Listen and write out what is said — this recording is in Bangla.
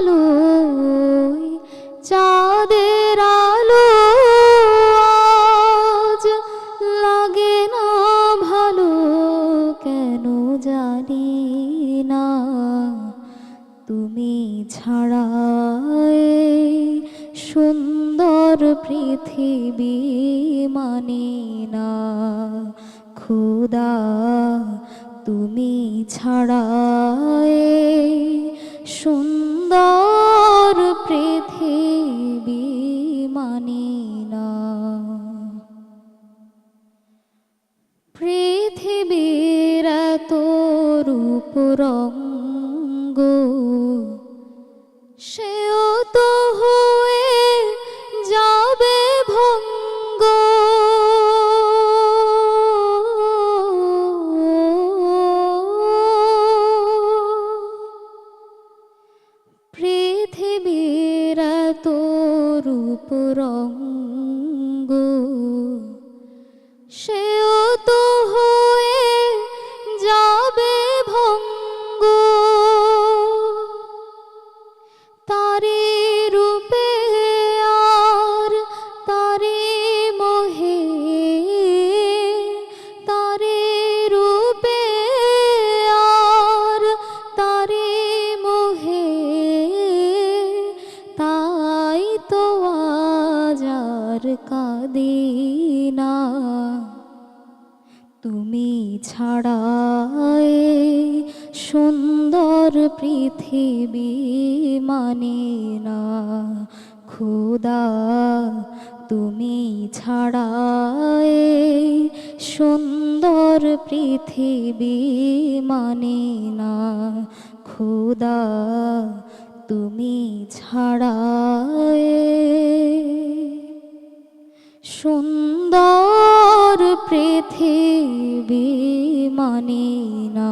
আলোয়, চাঁদের লাগে না ভালো, কেন জানি না। তুমি ছাড়া সুন্দর পৃথিবী মানে না। খুদা, তুমি ছাড়ায় সুন্দর সুন্দর পৃথিবী মানি না। পৃথিবীর তোর রূপ রঙ্গ সেও পৃথিবীর তো রূপ রঙ্গ সেও তো তুমি ছাড়া এই সুন্দর পৃথিবী মানে না। খুদা, তুমি ছাড়া সুন্দর পৃথিবী মানে না। খুদা, তুমি ছাড়া এই মোর পৃথিবী মানি না